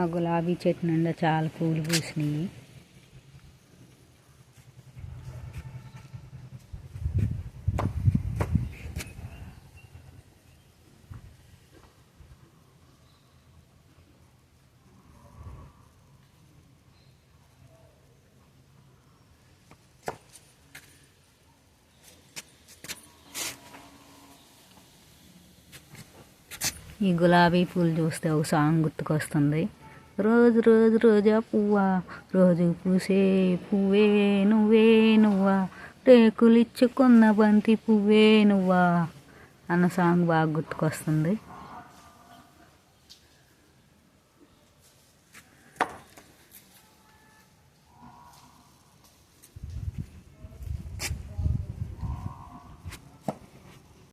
ఆ గులాబీ చెట్టు నిండా చాలా పూలు పూసినాయి. ఈ గులాబీ పూలు చూస్తే ఒక సాంగ్ గుర్తుకొస్తుంది. రోజు రోజు రోజా పువ్వా రోజు పూసే పువ్వే నువ్వే నువ్వా రేకులిచ్చుకున్న బంతి పువ్వే నువ్వా అన్న సాంగ్ బాగా గుర్తుకొస్తుంది.